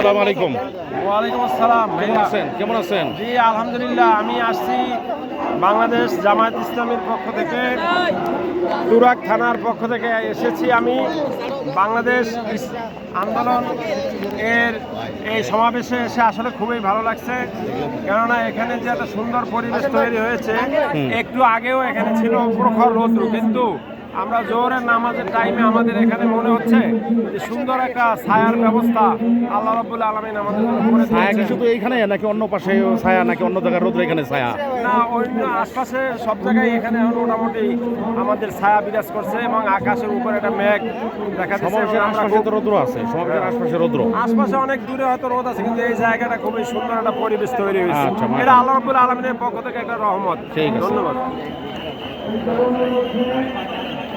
আসসালামু আলাইকুম। ওয়ালাইকুম আসসালাম কেমন আছেন? কেমন আছেন? জি আলহামদুলিল্লাহ আমি আসছি বাংলাদেশ জামায়াত ইসলামীর পক্ষ থেকে। তুরাক থানার পক্ষ থেকে এসেছি আমি। বাংলাদেশ আন্দোলন এর এই সমাবেশে এসে আসলে খুবই ভালো লাগছে। কেননা এখানে যে একটা সুন্দর পরিবেশ তৈরি হয়েছে একটু আগেও এখানে ছিল প্রখর রৌদ্র কিন্তু আমরা জোহরের নামাজের টাইমে আমাদের এখানে মনে হচ্ছে যে সুন্দর একটা ছায়ার ব্যবস্থা আল্লাহ রাব্বুল আলমিন আমাদের জন্য করে ছায়া কি। শুধু এইখানে নাকি অন্য পাশে ছায়া নাকি অন্য জায়গায় রোদ্র এখানে ছায়া? না অন্য আশপাশে সব জায়গায় এখানে এখন মোটামুটি আমাদের ছায়া বিরাজ করছে এবং আকাশের উপরে একটা মেঘ দেখা যাচ্ছে সমাবেশের আশপাশে তো রোদ্র আছে সমাবেশের আশপাশে রোদ্র। আশপাশে অনেক দূরে হয়তো রোদ আছে কিন্তু এই জায়গাটা খুবই সুন্দর একটা পরিবেশ তৈরি হয়েছে। আচ্ছা, এটা আল্লাহ রাব্বুল আলমিনের পক্ষ থেকে একটা রহমত।